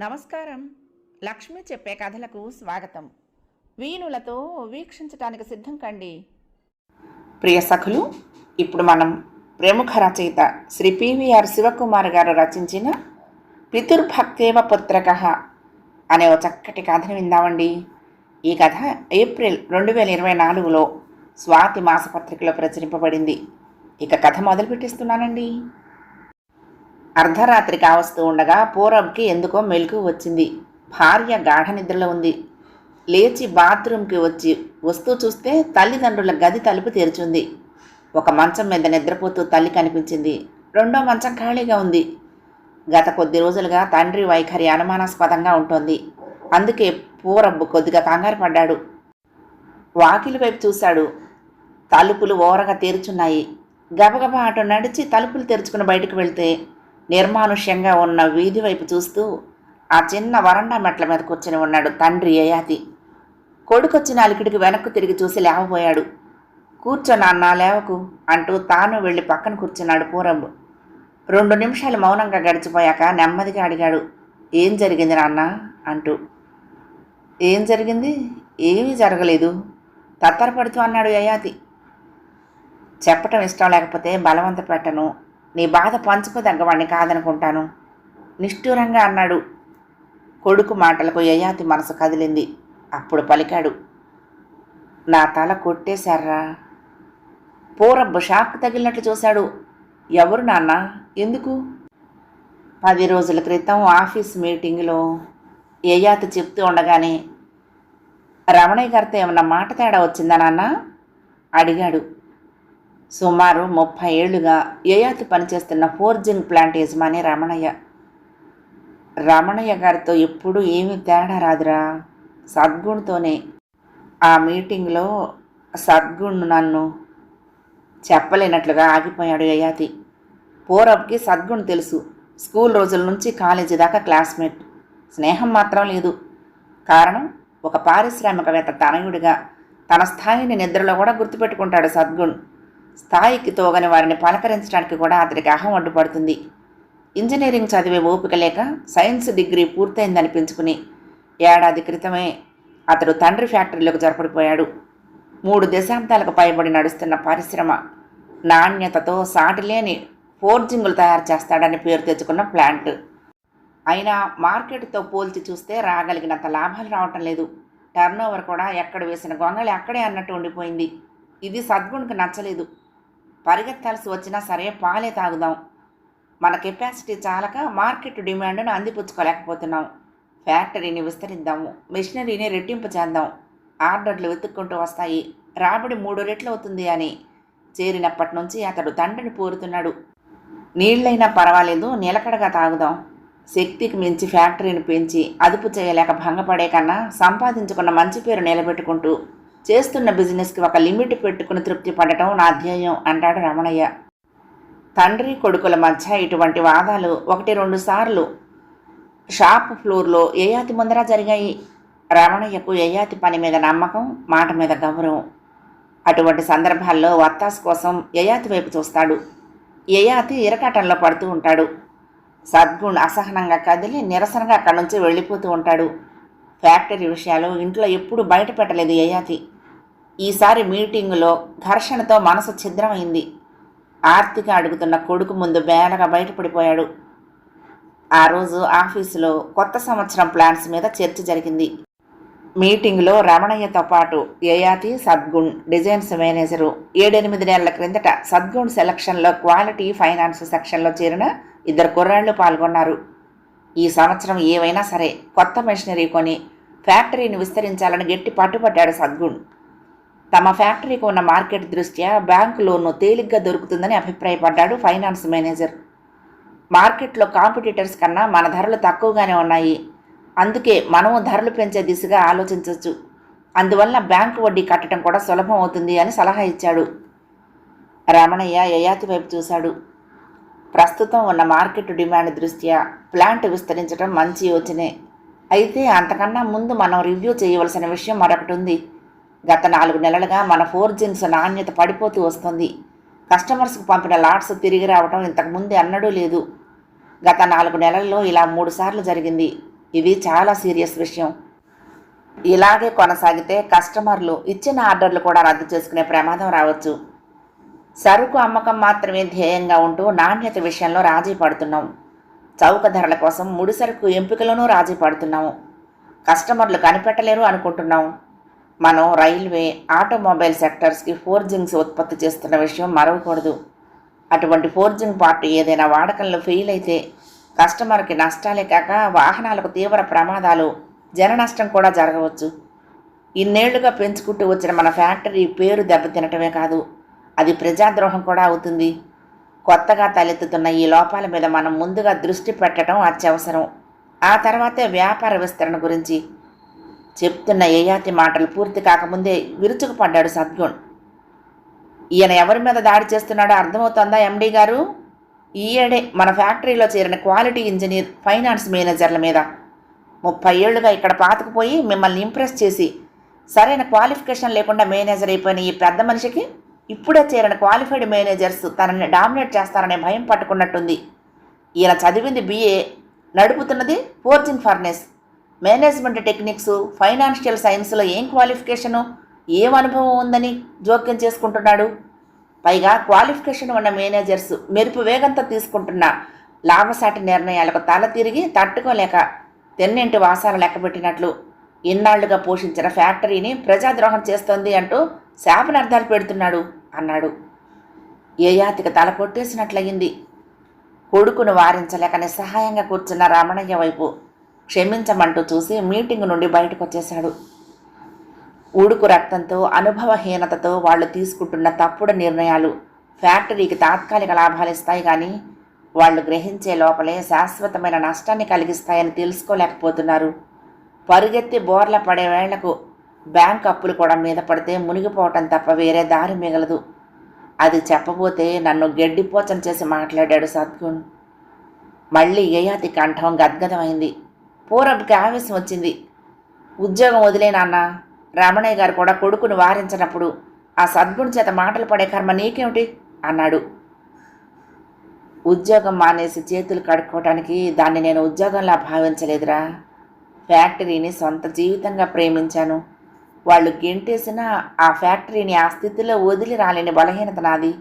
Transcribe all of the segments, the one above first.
నమస్కారం. లక్ష్మి చెప్పే కథలకు స్వాగతం. వీణులతో వీక్షించటానికి సిద్ధం కండి. ప్రియ సఖులు ఇప్పుడు మనం ప్రముఖ రచయిత శ్రీ పివిఆర్ శివకుమార్ గారు రచించిన పితుర్భక్తేవ పుత్రక అనే ఒక చక్కటి కథను విందామండి. ఈ కథ ఏప్రిల్ రెండు వేల ఇరవై నాలుగులో స్వాతి మాసపత్రికలో ప్రచురింపబడింది. ఇక కథ మొదలు పెట్టిస్తున్నానండి అర్ధరాత్రి కావస్తూ ఉండగా పూరబ్కి ఎందుకో మెలకు వచ్చింది. భార్య గాఢ నిద్రలో ఉంది. లేచి బాత్రూంకి వచ్చి వస్తూ చూస్తే తల్లిదండ్రుల గది తలుపు తెరిచింది. ఒక మంచం మీద నిద్రపోతూ తల్లి కనిపించింది. రెండో మంచం ఖాళీగా ఉంది. గత కొద్ది రోజులుగా తండ్రి వైఖరి అనుమానాస్పదంగా ఉంటుంది. అందుకే పూరబ్బు కొద్దిగా కంగారు పడ్డాడు. వాకిలి వైపు చూశాడు. తలుపులు ఓరగా తెరుచున్నాయి. గబగబా అటు నడిచి తలుపులు తెరుచుకుని బయటకు వెళ్తే నిర్మానుష్యంగా ఉన్న వీధి వైపు చూస్తూ ఆ చిన్న వరండా మెట్ల మీద కూర్చొని ఉన్నాడు తండ్రి యయాతి కొడుకొచ్చిన అలికిడికి వెనక్కు తిరిగి చూసి లేవబోయాడు. కూర్చో నాన్న లేవకు అంటూ తాను వెళ్ళి పక్కన కూర్చున్నాడు పూరంబు. రెండు నిమిషాలు మౌనంగా గడిచిపోయాక నెమ్మదిగా అడిగాడు ఏం జరిగింది నాన్న? అంటూ. ఏం జరిగింది? ఏమీ జరగలేదు. తత్తరపడుతూ అన్నాడు యయాతి చెప్పటం ఇష్టం లేకపోతే బలవంత పెట్టను నీ బాధ పంచుకోదగ్గవాణ్ణి కాదనుకుంటాను. నిష్ఠూరంగా అన్నాడు. కొడుకు మాటలకు యయాతి మనసు కదిలింది. అప్పుడు పలికాడు. నా తల కొట్టేశారా? పూరబ్బు షాక్ తగిలినట్లు చూశాడు. ఎవరు నాన్న? ఎందుకు? పది రోజుల క్రితం ఆఫీస్ మీటింగ్లో యయాతి చెప్తూ ఉండగానే రమణయ్య గారితో ఏమన్నా మాట తేడా వచ్చిందా నాన్న? అడిగాడు. సుమారు ముప్పై ఏళ్ళుగా యయాతి పనిచేస్తున్న ఫోర్జింగ్ ప్లాంట్ యజమాని రమణయ్య. రమణయ్య గారితో ఎప్పుడూ ఏమీ తేడా రాదురా. సద్గుణ్తోనే. ఆ మీటింగ్లో సద్గుణ్ నన్ను చెప్పలేనట్లుగా ఆగిపోయాడు యయాతి పూరబ్కి సద్గుణ్ తెలుసు. స్కూల్ రోజుల నుంచి కాలేజీ దాకా క్లాస్మేట్. స్నేహం మాత్రం లేదు. కారణం ఒక పారిశ్రామికవేత్త తనయుడిగా తన స్థాయిని నిద్రలో కూడా గుర్తుపెట్టుకుంటాడు సద్గుణ్. స్థాయికి తోగని వారిని పలకరించడానికి కూడా అతనికి అహం అడ్డుపడుతుంది. ఇంజనీరింగ్ చదివే ఓపిక లేక సైన్స్ డిగ్రీ పూర్తయిందనిపించుకుని ఏడాది క్రితమే అతడు తండ్రి ఫ్యాక్టరీలోకి జరపడిపోయాడు. మూడు దశాబ్దాలకు పైబడి నడుస్తున్న పరిశ్రమ నాణ్యతతో సాటిలేని ఫోర్జింగులు తయారు చేస్తాడని పేరు తెచ్చుకున్న ప్లాంట్. అయినా మార్కెట్తో పోల్చి చూస్తే రాగలిగినంత లాభాలు రావటం లేదు. టర్నోవర్ కూడా ఎక్కడ వేసిన గొంగళి అక్కడే అన్నట్టు ఉండిపోయింది. ఇది సద్గుణ్కి నచ్చలేదు. పరిగెత్తాల్సి వచ్చినా సరే పాలే తాగుదాం. మన కెపాసిటీ చాలక మార్కెట్ డిమాండ్ను అందిపుచ్చుకోలేకపోతున్నాం. ఫ్యాక్టరీని విస్తరిద్దాము మిషనరీని రెట్టింపు చేద్దాం. ఆర్డర్లు వెతుక్కుంటూ వస్తాయి. రాబడి మూడు రెట్లు అవుతుంది అని చేరినప్పటి నుంచి అతడు తండ్రిని పోరుతున్నాడు. నీళ్ళైనా పర్వాలేదు నిలకడగా తాగుదాం. శక్తికి మించి ఫ్యాక్టరీని పెంచి అదుపు చేయలేక భంగపడే కన్నా సంపాదించుకున్న మంచి పేరు నిలబెట్టుకుంటూ చేస్తున్న బిజినెస్కి ఒక లిమిట్ పెట్టుకుని తృప్తి పడటం నా ధ్యేయం అంటాడు రమణయ్య. తండ్రి కొడుకుల మధ్య ఇటువంటి వాదాలు ఒకటి రెండు సార్లు షాప్ ఫ్లోర్లో ఏయాతి ముందర జరిగాయి. రమణయ్యకు ఏయాతి పని మీద నమ్మకం మాట మీద గౌరవం. అటువంటి సందర్భాల్లో వత్తాస్ కోసం యయాతి వైపు చూస్తాడు. యయాతి ఇరకాటంలో పడుతూ ఉంటాడు. సద్గుణ్ అసహనంగా కదిలి నిరసనగా అక్కడి నుంచి వెళ్ళిపోతూ ఉంటాడు. ఫ్యాక్టరీ విషయాలు ఇంట్లో ఎప్పుడు బయట పెట్టలేదు యయాతి ఈసారి మీటింగులో ఘర్షణతో మనసు ఛిద్రమైంది. ఆర్తిక అడుగుతున్న కొడుకు ముందు బేలగా బయటపడిపోయాడు. ఆ రోజు ఆఫీసులో కొత్త సంవత్సరం ప్లాన్స్ మీద చర్చ జరిగింది. మీటింగ్లో రమణయ్యతో పాటు యయాతి సద్గుణ్ డిజైన్స్ మేనేజరు ఏడెనిమిది నెలల క్రిందట సద్గుణ్ సెలక్షన్లో క్వాలిటీ ఫైనాన్స్ సెక్షన్లో చేరిన ఇద్దరు కుర్రాళ్ళు పాల్గొన్నారు. ఈ సంవత్సరం ఏవైనా సరే కొత్త మెషినరీ కొని ఫ్యాక్టరీని విస్తరించాలని గట్టి పట్టుబడ్డాడు సద్గుణ్. తమ ఫ్యాక్టరీకి ఉన్న మార్కెట్ దృష్ట్యా బ్యాంకు లోను తేలిగ్గా దొరుకుతుందని అభిప్రాయపడ్డాడు ఫైనాన్స్ మేనేజర్. మార్కెట్లో కాంపిటీటర్స్ కన్నా మన ధరలు తక్కువగానే ఉన్నాయి. అందుకే మనము ధరలు పెంచే దిశగా ఆలోచించవచ్చు అందువల్ల బ్యాంకు వడ్డీ కట్టడం కూడా సులభం అవుతుంది అని సలహా ఇచ్చాడు. రమణయ్య యయాతి వైపు చూశాడు. ప్రస్తుతం ఉన్న మార్కెట్ డిమాండ్ దృష్ట్యా ప్లాంట్ విస్తరించడం మంచి యోచనే. అయితే అంతకన్నా ముందు మనం రివ్యూ చేయవలసిన విషయం మరొకటి ఉంది. గత నాలుగు నెలలుగా మన ఫోర్ జిన్స్ నాణ్యత పడిపోతూ వస్తుంది. కస్టమర్స్కు పంపిన లాట్స్ తిరిగి రావడం ఇంతకుముందు అన్నడూ లేదు. గత నాలుగు నెలల్లో ఇలా మూడు సార్లు జరిగింది. ఇది చాలా సీరియస్ విషయం. ఇలాగే కొనసాగితే కస్టమర్లు ఇచ్చిన ఆర్డర్లు కూడా రద్దు చేసుకునే ప్రమాదం రావచ్చు. సరుకు అమ్మకం మాత్రమే ధ్యేయంగా ఉంటూ నాణ్యత విషయంలో రాజీ పడుతున్నాం. చౌక ధరల కోసం ముడి సరుకు ఎంపికలోనూ రాజీ పడుతున్నాము. కస్టమర్లు కనిపెట్టలేరు అనుకుంటున్నాం. మనం రైల్వే ఆటోమొబైల్ సెక్టర్స్కి ఫోర్జింగ్స్ ఉత్పత్తి చేస్తున్న విషయం మరవకూడదు. అటువంటి ఫోర్జింగ్ పార్ట్ ఏదైనా వాడకంలో ఫెయిల్ అయితే కస్టమర్కి నష్టాలే కాక వాహనాలకు తీవ్ర ప్రమాదాలు జన నష్టం కూడా జరగవచ్చు. ఇన్నేళ్ళుగా పెంచుకుంటూ వచ్చిన మన ఫ్యాక్టరీ పేరు దెబ్బతినటమే కాదు అది ప్రజాద్రోహం కూడా అవుతుంది. కొత్తగా తలెత్తుతున్న ఈ లోపాల మీద మనం ముందుగా దృష్టి పెట్టడం అత్యవసరం. ఆ తర్వాతే వ్యాపార విస్తరణ గురించి చెప్తున్న ఏయాతి మాటలు పూర్తి కాకముందే విరుచుకుపడ్డాడు సద్గుణ్. ఈయన ఎవరి మీద దాడి చేస్తున్నాడో అర్థమవుతుందా ఎండీ గారు? ఈయడే మన ఫ్యాక్టరీలో చేరిన క్వాలిటీ ఇంజనీర్ ఫైనాన్స్ మేనేజర్ల మీద. ముప్పై ఏళ్ళుగా ఇక్కడ పాతకుపోయి మిమ్మల్ని ఇంప్రెస్ చేసి సరైన క్వాలిఫికేషన్ లేకుండా మేనేజర్ అయిపోయిన ఈ పెద్ద మనిషికి ఇప్పుడే చేరిన క్వాలిఫైడ్ మేనేజర్స్ తనని డామినేట్ చేస్తారనే భయం పట్టుకున్నట్టుంది. ఈయన చదివింది BA నడుపుతున్నది forging furnace management techniques financial సైన్స్లో ఏం క్వాలిఫికేషను ఏం అనుభవం ఉందని జోక్యం చేసుకుంటున్నాడు? పైగా క్వాలిఫికేషన్ ఉన్న మేనేజర్స్ మెరుపు వేగంతో తీసుకుంటున్న లాభసాటి నిర్ణయాలకు తల తిరిగి తట్టుకోలేక తెన్నింటి వాసాలు లెక్కబెట్టినట్లు ఇన్నాళ్ళుగా పోషించిన ఫ్యాక్టరీని ప్రజాద్రోహం చేస్తోంది అంటూ శాపనార్థాలు పెడుతున్నాడు అన్నాడు. ఏయాతికి తల కొట్టేసినట్లయింది? కొడుకును వారించలేక నిస్సహాయంగా కూర్చున్న రమణయ్య వైపు క్షమించమంటూ చూసి మీటింగ్ నుండి బయటకు వచ్చేశాడు ఊడుకు రక్తంతో అనుభవహీనతతో వాళ్ళు తీసుకుంటున్న తప్పుడు నిర్ణయాలు ఫ్యాక్టరీకి తాత్కాలిక లాభాలు ఇస్తాయి కానీ వాళ్ళు గ్రహించే లోపలే శాశ్వతమైన నష్టాన్ని కలిగిస్తాయని తెలుసుకోలేకపోతున్నారు. పరుగెత్తి బోర్ల పడే వేళ్ళకు బ్యాంక్ అప్పులు కూడా మీద పడితే మునిగిపోవటం తప్ప వేరే దారి మిగలదు. అది చెప్పబోతే నన్ను గెడ్డిపోచం చేసి మాట్లాడాడు సద్గుణ్. మళ్ళీ ఏయాతి కంఠం గద్గదమైంది. పూరబ్కి ఆవేశం వచ్చింది. ఉద్యోగం వదిలే నాన్న రమణయ్య గారు కూడా కొడుకును వారించినప్పుడు ఆ సద్గుణి చేత మాటలు పడే కర్మ నీకేమిటి? అన్నాడు. ఉద్యోగం మానేసి చేతులు కడుక్కోవటానికి దాన్ని నేను ఉద్యోగంలా భావించలేదురా. ఫ్యాక్టరీని సొంత జీవితంగా ప్రేమించాను. వాళ్ళు గెంటేసినా ఆ ఫ్యాక్టరీని ఆ స్థితిలో వదిలి రాలేని బలహీనత నాది.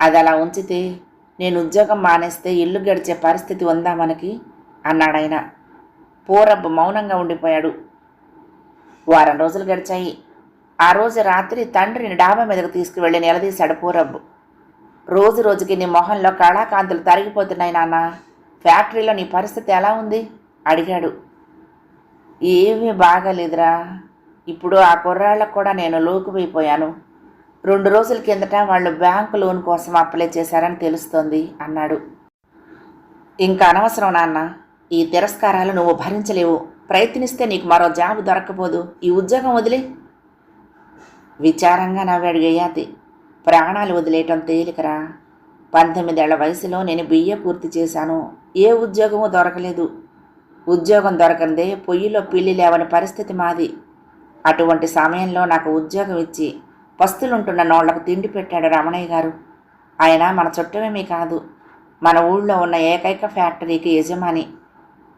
అది అలా ఉంచితే నేను ఉద్యోగం మానేస్తే ఇల్లు గడిచే పరిస్థితి ఉందా మనకి? అన్నాడాయన. పూరబ్బు మౌనంగా ఉండిపోయాడు. వారం రోజులు గడిచాయి. ఆ రోజు రాత్రి తండ్రిని డాబా మీదకు తీసుకువెళ్ళి నిలదీశాడు పూరబ్బు. రోజు రోజుకి నీ మొహంలో కళాకాంతులు తరిగిపోతున్నాయి నాన్న. ఫ్యాక్టరీలో నీ పరిస్థితి ఎలా ఉంది? అడిగాడు. ఏమీ బాగాలేదురా. ఇప్పుడు ఆ కుర్రాళ్ళకు కూడా నేను లోకుపోయిపోయాను రెండు రోజుల కిందట వాళ్ళు బ్యాంకు లోన్ కోసం అప్లై చేశారని తెలుస్తోంది అన్నాడు. ఇంకా అనవసరం నాన్న. ఈ తిరస్కారాలు నువ్వు భరించలేవు. ప్రయత్నిస్తే నీకు మరో జాబ్ దొరకపోదు ఈ ఉద్యోగం వదిలే. విచారంగా నవ్వాడు గయ్యాతి ప్రాణాలు వదిలేయటం తేలికరా? పంతొమ్మిదేళ్ళ వయసులో నేను బిఏ పూర్తి చేశాను. ఏ ఉద్యోగమూ దొరకలేదు. ఉద్యోగం దొరకందే పొయ్యిలో పిల్లి లేవని పరిస్థితి మాది. అటువంటి సమయంలో నాకు ఉద్యోగం ఇచ్చి పస్తులుంటున్న నోళ్ళకు తిండి పెట్టాడు రమణయ్య గారు. ఆయన మన చుట్టమేమీ కాదు. మన ఊళ్ళో ఉన్న ఏకైక ఫ్యాక్టరీకి యజమాని.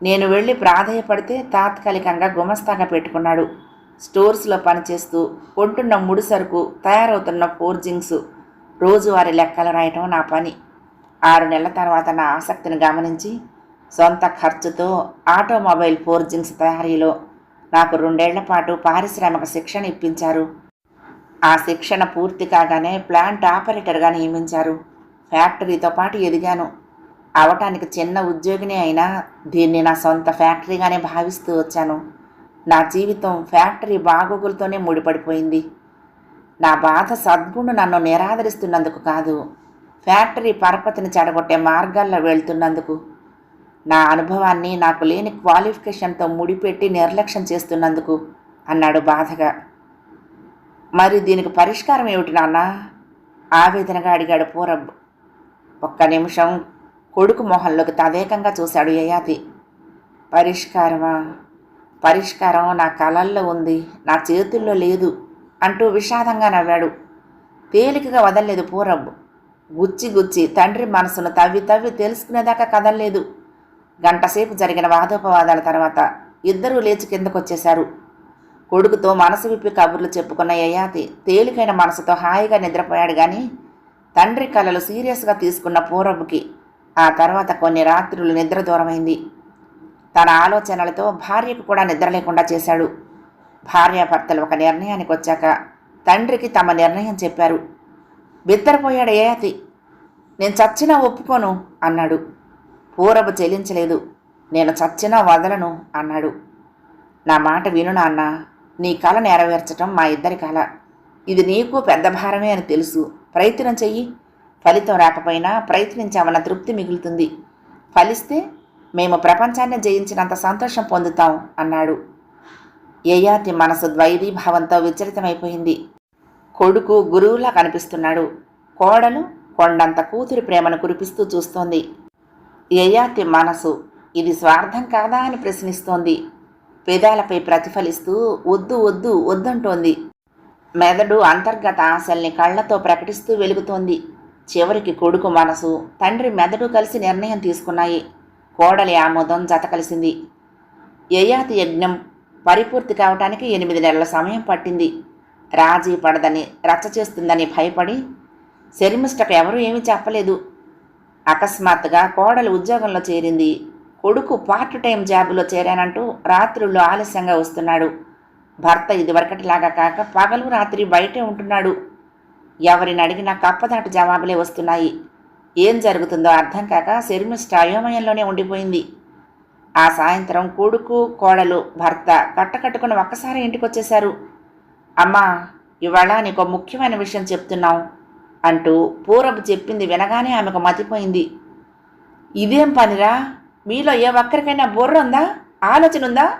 నేను వెళ్ళి ప్రాధేయపడితే తాత్కాలికంగా గుమస్తాగా పెట్టుకున్నాడు. స్టోర్స్లో పనిచేస్తూ కొంటున్న ముడి సరుకు తయారవుతున్న ఫోర్జింగ్స్ రోజువారీ లెక్కలు రాయటం నా పని. ఆరు నెలల తర్వాత నా ఆసక్తిని గమనించి సొంత ఖర్చుతో ఆటోమొబైల్ ఫోర్జింగ్స్ తయారీలో నాకు రెండేళ్ళ పాటు పారిశ్రామిక శిక్షణ ఇప్పించారు. ఆ శిక్షణ పూర్తి కాగానే ప్లాంట్ ఆపరేటర్గా నియమించారు. ఫ్యాక్టరీతో పాటు ఎదిగాను. అవటానికి చిన్న ఉద్యోగిని అయినా దీన్ని నా సొంత ఫ్యాక్టరీగానే భావిస్తూ వచ్చాను. నా జీవితం ఫ్యాక్టరీ బాగోగులతోనే ముడిపడిపోయింది. నా బాధ సద్గుణు నన్ను నిరాదరిస్తున్నందుకు కాదు ఫ్యాక్టరీ పరపతిని చెడగొట్టే మార్గాల్లో వెళ్తున్నందుకు. నా అనుభవాన్ని నాకు లేని క్వాలిఫికేషన్తో ముడిపెట్టి నిర్లక్ష్యం చేస్తున్నందుకు అన్నాడు బాధగా. మరి దీనికి పరిష్కారం ఏమిటి నాన్న? ఆవేదనగా అడిగాడు పూరబ్. ఒక్క నిమిషం కొడుకు మొహంలోకి తదేకంగా చూశాడు యయాతి. పరిష్కారమా? పరిష్కారం నా కలల్లో ఉంది నా చేతుల్లో లేదు అంటూ విషాదంగా నవ్వాడు. తేలికగా వదలలేదు పూరబ్. గుచ్చి గుచ్చి తండ్రి మనసును తవ్వి తవ్వి తెలుసుకునేదాకా కదలలేదు. గంటసేపు జరిగిన వాదోపవాదాల తర్వాత ఇద్దరూ లేచి కిందకొచ్చేశారు. కొడుకుతో మనసు విప్పి కబుర్లు చెప్పుకున్న యయాతి తేలికైన మనసుతో హాయిగా నిద్రపోయాడు కానీ తండ్రి కళలు సీరియస్గా తీసుకున్న పూరబ్బుకి ఆ తర్వాత కొన్ని రాత్రులు నిద్ర దూరమైంది. తన ఆలోచనలతో భార్యకు కూడా నిద్ర లేకుండా చేశాడు. భార్యాభర్తలు ఒక నిర్ణయానికి వచ్చాక తండ్రికి తమ నిర్ణయం చెప్పారు. బిత్తరపోయాడు అతి. నేను చచ్చినా ఒప్పుకోను అన్నాడు. పూరబు చెల్లించలేదు. నేను చచ్చినా వదలను అన్నాడు. నా మాట విను నాన్న. నీ కళ నెరవేర్చటం మా ఇద్దరి కళ ఇది నీకు పెద్ద భారమే అని తెలుసు. ప్రయత్నం చెయ్యి. ఫలితం రాకపోయినా ప్రయత్నించామన్న తృప్తి మిగులుతుంది. ఫలిస్తే మేము ప్రపంచాన్ని జయించినంత సంతోషం పొందుతాం అన్నాడు. యయాతి మనసు ద్వైరీభావంతో విచలితమైపోయింది కొడుకు గురువులా కనిపిస్తున్నాడు. కోడలు కొండంత కూతురి ప్రేమను కురిపిస్తూ చూస్తోంది. యయాతి మనసు ఇది స్వార్థం కాదా అని ప్రశ్నిస్తోంది. పేదాలపై ప్రతిఫలిస్తూ వద్దు వద్దు వద్దంటోంది. మెదడు అంతర్గత ఆశల్ని కళ్ళతో ప్రకటిస్తూ వెలుగుతోంది. చివరికి కొడుకు మనసు తండ్రి మెదడు కలిసి నిర్ణయం తీసుకున్నాయి. కోడలి ఆమోదం జత కలిసింది. యయాతి యజ్ఞం పరిపూర్తి కావటానికి ఎనిమిది నెలల సమయం పట్టింది. రాజీ పడదని రచ్చ చేస్తుందని భయపడి శర్మిష్టకు ఎవరూ ఏమీ చెప్పలేదు. అకస్మాత్తుగా కోడలు ఉద్యోగంలో చేరింది. కొడుకు పార్ట్ టైం జాబులో చేరానంటూ రాత్రుల్లో ఆలస్యంగా వస్తున్నాడు. భర్త ఇదివరకటిలాగా కాక పగలు రాత్రి బయటే ఉంటున్నాడు. ఎవరిని అడిగినా కప్పదాటి జవాబులే వస్తున్నాయి. ఏం జరుగుతుందో అర్థం కాక శర్మిష్ట అయోమయంలోనే ఉండిపోయింది. ఆ సాయంత్రం కొడుకు కోడలు భర్త కట్టకట్టుకుని ఒక్కసారి ఇంటికొచ్చేశారు. అమ్మా ఇవాళ నీకు ఒక ముఖ్యమైన విషయం చెప్తున్నాం అంటూ పూరపు చెప్పింది వినగానే ఆమెకు మతిపోయింది. ఇదేం పనిరా? మీలో ఏ ఒక్కరికైనా బుర్ర ఉందా ఆలోచన ఉందా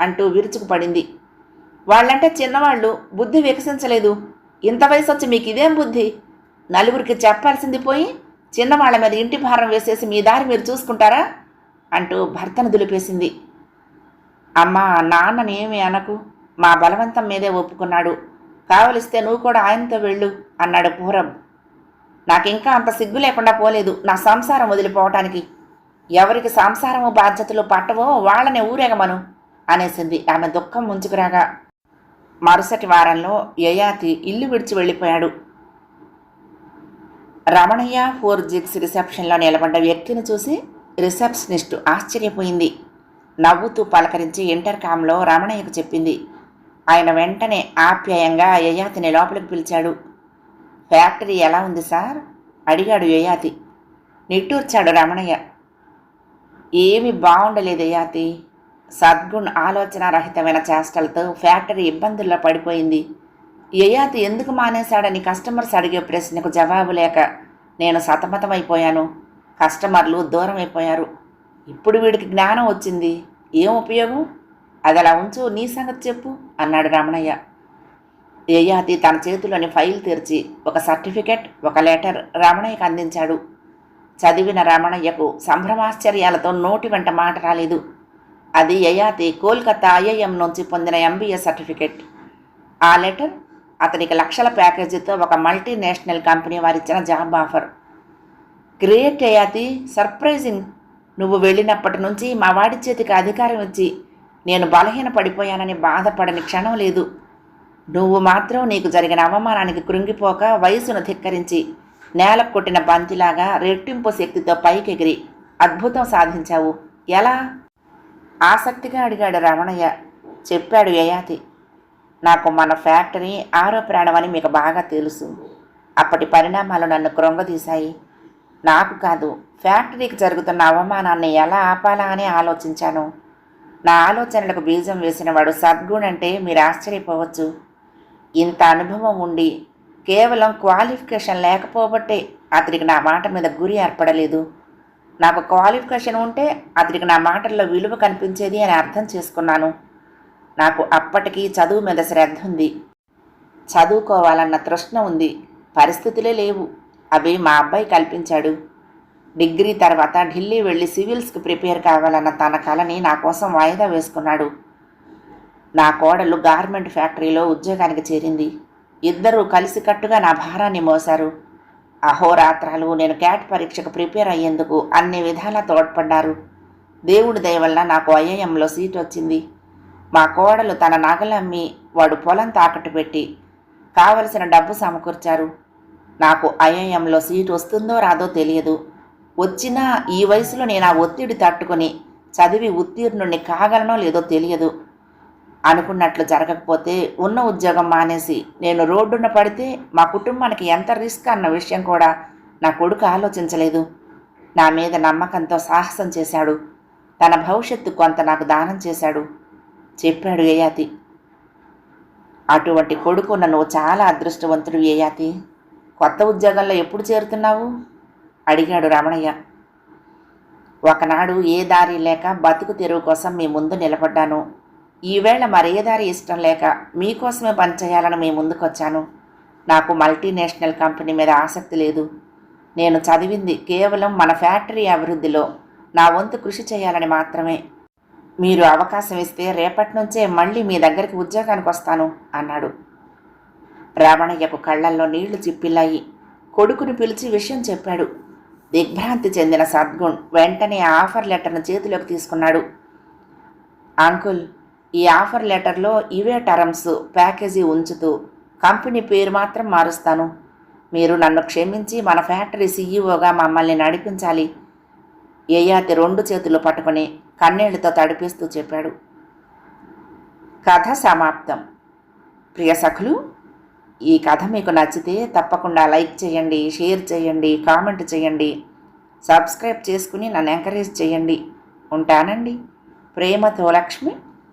అంటూ విరుచుకుపడింది. వాళ్ళంటే చిన్నవాళ్ళు బుద్ధి వికసించలేదు. ఇంత వయసు వచ్చి మీకు ఇదేం బుద్ధి? నలుగురికి చెప్పాల్సింది పోయి చిన్నవాళ్ళ మీద ఇంటి భారం వేసేసి మీ దారి మీరు చూసుకుంటారా? అంటూ భర్తను దులిపేసింది. అమ్మా నాన్ననేమి అనకు. మా బలవంతం మీదే ఒప్పుకున్నాడు. కావలిస్తే నువ్వు కూడా ఆయనతో వెళ్ళు అన్నాడు పూరం. నాకింకా అంత సిగ్గు లేకుండా పోలేదు నా సంసారం వదిలిపోవటానికి. ఎవరికి సంసారము బాధ్యతలు పట్టవో వాళ్ళని ఊరేగమను అనేసింది ఆమె దుఃఖం ముంచుకురాగా. మరుసటి వారంలో యయాతి ఇల్లు విడిచి వెళ్ళిపోయాడు. రమణయ్య ఫోర్ జిక్స్ రిసెప్షన్లో నిలబడ్డ వ్యక్తిని చూసి రిసెప్షనిస్టు ఆశ్చర్యపోయింది. నవ్వుతూ పలకరించి ఇంటర్ కామ్లో రమణయ్యకు చెప్పింది. ఆయన వెంటనే ఆప్యాయంగా యయాతిని లోపలికి పిలిచాడు. ఫ్యాక్టరీ ఎలా ఉంది సార్? అడిగాడు యయాతి. నిట్టూర్చాడు రమణయ్య. ఏమి బాగుండలేదు యయాతి. సద్గుణ్ ఆలోచన రహితమైన చేష్టలతో ఫ్యాక్టరీ ఇబ్బందుల్లో పడిపోయింది. యయాతి ఎందుకు మానేశాడని కస్టమర్స్ అడిగే ప్రశ్నకు జవాబు లేక నేను సతమతమైపోయాను. కస్టమర్లు దూరం అయిపోయారు ఇప్పుడు వీడికి జ్ఞానం వచ్చింది. ఏం ఉపయోగం? అది అలా ఉంచు నీ సంగతి చెప్పు అన్నాడు రమణయ్య. యయాతి తన చేతిలోని ఫైల్ తెరిచి ఒక సర్టిఫికెట్ ఒక లెటర్ రమణయ్యకు అందించాడు. చదివిన రమణయ్యకు సంభ్రమాశ్చర్యాలతో నోటి వెంట మాట రాలేదు. అది యయాతి కోల్కతా ఐఐఎం నుంచి పొందిన ఎంబీఏ సర్టిఫికెట్. ఆ లెటర్ అతనికి లక్షల ప్యాకేజీతో ఒక మల్టీనేషనల్ కంపెనీ వారిచ్చిన జాబ్ ఆఫర్. గ్రేట్ అయ్యాతి సర్ప్రైజింగ్. నువ్వు వెళ్ళినప్పటి నుంచి మా వాడి చేతికి అధికారం ఇచ్చి నేను బలహీన పడిపోయానని బాధపడని క్షణం లేదు. నువ్వు మాత్రం నీకు జరిగిన అవమానానికి కృంగిపోక వయసును ధిక్కరించి నేల కొట్టిన బంతిలాగా రెట్టింపు శక్తితో పైకెగిరి అద్భుతం సాధించావు. ఎలా? ఆసక్తిగా అడిగాడు రమణయ్య. చెప్పాడు యయాతి. నాకు మన ఫ్యాక్టరీ ఆరో ప్రాణమని మీకు బాగా తెలుసు. అప్పటి పరిణామాలు నన్ను కృంగదీశాయి. నాకు కాదు ఫ్యాక్టరీకి జరుగుతున్న అవమానాన్ని ఎలా ఆపాలా అని ఆలోచించాను. నా ఆలోచనలకు బీజం వేసినవాడు సద్గుణ్ అంటే మీరు ఆశ్చర్యపోవచ్చు. ఇంత అనుభవం ఉండి కేవలం క్వాలిఫికేషన్ లేకపోబట్టే అతనికి నా మాట మీద గురి ఏర్పడలేదు. నాకు క్వాలిఫికేషన్ ఉంటే అతనికి నా మాటల్లో విలువ కనిపించేది అని అర్థం చేసుకున్నాను. నాకు అప్పటికీ చదువు మీద శ్రద్ధ ఉంది. చదువుకోవాలన్న తృష్ణ ఉంది. పరిస్థితులే లేవు. అవి మా అబ్బాయి కల్పించాడు. డిగ్రీ తర్వాత ఢిల్లీ వెళ్ళి సివిల్స్కి ప్రిపేర్ కావాలన్న తన కళని నా కోసం వాయిదా వేసుకున్నాడు. నా కోడలు గార్మెంట్ ఫ్యాక్టరీలో ఉద్యోగానికి చేరింది. ఇద్దరూ కలిసికట్టుగా నా భారాన్ని మోశారు. అహోరాత్రాలు నేను క్యాట్ పరీక్షకు ప్రిపేర్ అయ్యేందుకు అన్ని విధాలా తోడ్పడ్డారు. దేవుడి దయ వల్ల నాకు ఐఐఎంలో సీట్ వచ్చింది. మా కోడలు తన నగలమ్మి వాడు పొలం తాకట్టు పెట్టి కావలసిన డబ్బు సమకూర్చారు. నాకు ఐఐఎంలో సీట్ వస్తుందో రాదో తెలియదు. వచ్చినా ఈ వయసులో నేను ఆ ఒత్తిడి తట్టుకొని చదివి ఉత్తీర్ణుణ్ణి కాగలనో లేదో తెలియదు. అనుకున్నట్లు జరగకపోతే ఉన్న ఉద్యోగం మానేసి నేను రోడ్డున పడితే మా కుటుంబానికి ఎంత రిస్క్ అన్న విషయం కూడా నా కొడుకు ఆలోచించలేదు. నా మీద నమ్మకంతో సాహసం చేశాడు. తన భవిష్యత్తు కొంత నాకు దానం చేశాడు. చెప్పాడు ఏయాతి. అటువంటి కొడుకున్న నువ్వు చాలా అదృష్టవంతుడు ఏయాతి. కొత్త ఉద్యోగంలో ఎప్పుడు చేరుతున్నావు? అడిగాడు రమణయ్య. ఒకనాడు ఏ దారి లేక బతుకు తెరువు కోసం మీ ముందు నిలబడ్డాను. ఈవేళ మరేదారి ఇష్టం లేక మీకోసమే పనిచేయాలని మీ ముందుకొచ్చాను. నాకు మల్టీనేషనల్ కంపెనీ మీద ఆసక్తి లేదు. నేను చదివింది కేవలం మన ఫ్యాక్టరీ అభివృద్ధిలో నా వంతు కృషి చేయాలని మాత్రమే. మీరు అవకాశం ఇస్తే రేపటి నుంచే మళ్ళీ మీ దగ్గరికి ఉద్యోగానికి వస్తాను అన్నాడు. రావణయ్యకు కళ్ళల్లో నీళ్ళు చిప్పిల్లాయి. కొడుకుని పిలిచి విషయం చెప్పాడు. దిగ్భ్రాంతి చెందిన సద్గుణ్ వెంటనే ఆఫర్ లెటర్ను చేతిలోకి తీసుకున్నాడు. అంకుల్ ఈ ఆఫర్ లెటర్లో ఇవే టర్మ్స్ ప్యాకేజీ ఉంచుతూ కంపెనీ పేరు మాత్రం మారుస్తాను. మీరు నన్ను క్షమించి మన ఫ్యాక్టరీ సీఈఓగా మమ్మల్ని నడిపించాలి. ఏయాతి రెండు చేతులు పట్టుకొని కన్నీళ్ళతో తడిపిస్తూ చెప్పాడు. కథ సమాప్తం. ప్రియ సఖులు ఈ కథ మీకు నచ్చితే తప్పకుండా లైక్ చేయండి షేర్ చేయండి కామెంట్ చేయండి సబ్స్క్రైబ్ చేసుకుని నన్ను ఎంకరేజ్ చేయండి. ఉంటానండి. ప్రేమతో లక్ష్మి.